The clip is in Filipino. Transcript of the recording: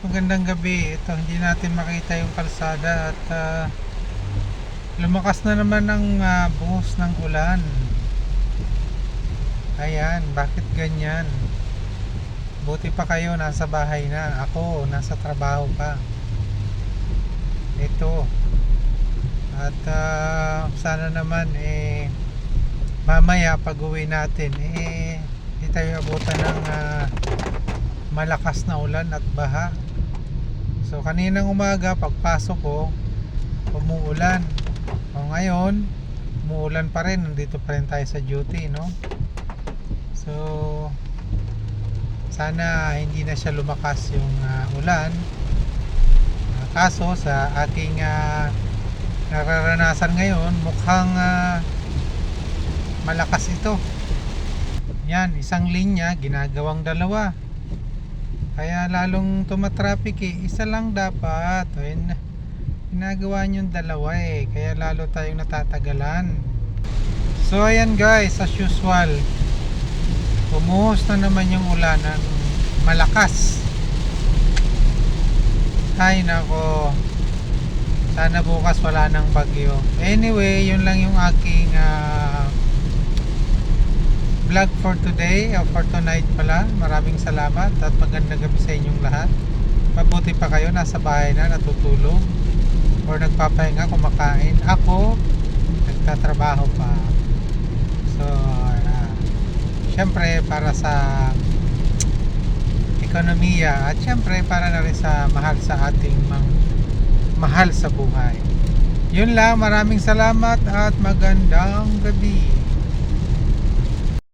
Magandang gabi. Ito, hindi natin makita yung kalsada at ah, lumakas na naman ang ah, buhos ng ulan. Ayan, bakit ganyan? Buti pa kayo nasa bahay na. Ako, nasa trabaho pa. Ito. At ah, sana naman eh mamaya pag uwi natin eh hindi tayo abutan ng ah, malakas na ulan at baha. So kaninang umaga pagpasok ko umuulan. O ngayon umuulan pa rin nandito pa rin tayo sa duty no. So sana hindi na siya lumakas yung ah, ulan. Ah, kaso sa aking ah, nararanasan ngayon mukhang ah, malakas ito. Yan, isang linya ginagawang dalawa. Kaya lalong tumatraffic eh. Isa lang dapat. Ayun, ginagawa niyong dalawa eh. Kaya lalo tayong natatagalan. So ayan guys, as usual. Bumuhos na naman yung ulan ng malakas. Ay nako. Sana bukas wala nang bagyo. Anyway, yun lang yung aking ah, vlog for today or for tonight pala. Maraming salamat at magandang gabi sa inyong lahat. Mabuti pa kayo nasa bahay na natutulog or nagpapahinga kumakain. Ako nagtatrabaho pa. So, uh, syempre para sa ekonomiya at syempre para na rin sa mahal sa ating mang, mahal sa buhay. Yun lang, maraming salamat at magandang gabi.